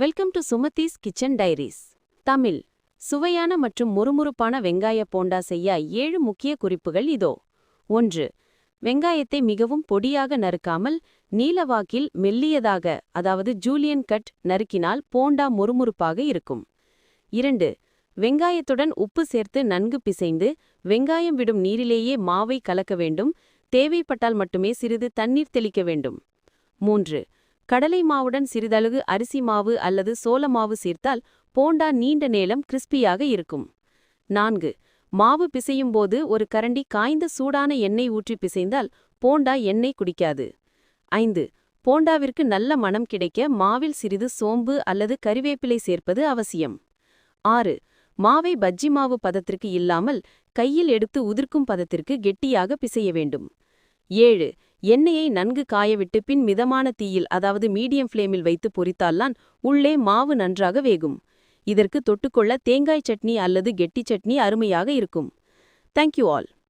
Welcome to Sumathi's kitchen diaries Tamil. சுவையான மற்றும் முறுமுறுப்பான வெங்காய போண்டா செய்ய ஏழு முக்கிய குறிப்புகள் இதோ. ஒன்று வெங்காயத்தை மிகவும் பொடியாக நறுக்காமல் நீலவாக்கில் மெல்லியதாக அதாவது ஜூலியன் கட் நறுக்கினால் போண்டா முறுமுறுப்பாக இருக்கும். இரண்டு வெங்காயத்துடன் உப்பு சேர்த்து நன்கு பிசைந்து வெங்காயம் விடும் நீரிலேயே மாவை கலக்க வேண்டும் தேவைப்பட்டால் மட்டுமே சிறிது தண்ணீர் தெளிக்க வேண்டும். மூன்று கடலை மாவுடன் சிறிதளவு அரிசி மாவு அல்லது சோள மாவு சேர்த்தால் போண்டா நீண்ட நேரம் கிறிஸ்பியாக இருக்கும். நான்கு மாவு பிசையும் போது ஒரு கரண்டி காய்ந்த சூடான எண்ணெய் ஊற்றி பிசைந்தால் போண்டா எண்ணெய் குடிக்காது. ஐந்து போண்டாவிற்கு நல்ல மணம் கிடைக்க மாவில் சிறிது சோம்பு அல்லது கறிவேப்பிலை சேர்ப்பது அவசியம். ஆறு மாவை பஜ்ஜி மாவு பதத்திற்கு இல்லாமல் கையில் எடுத்து உதிர்க்கும் பதத்திற்கு கெட்டியாக பிசைய வேண்டும். ஏழு எண்ணெயை நன்கு காயவிட்டு பின் மிதமான தீயில் அதாவது மீடியம் ஃப்ளேமில் வைத்து பொரித்தால்தான் உள்ளே மாவு நன்றாக வேகும். இதற்கு தொட்டுக்கொள்ள தேங்காய் சட்னி அல்லது கெட்டி சட்னி அருமையாக இருக்கும். Thank you all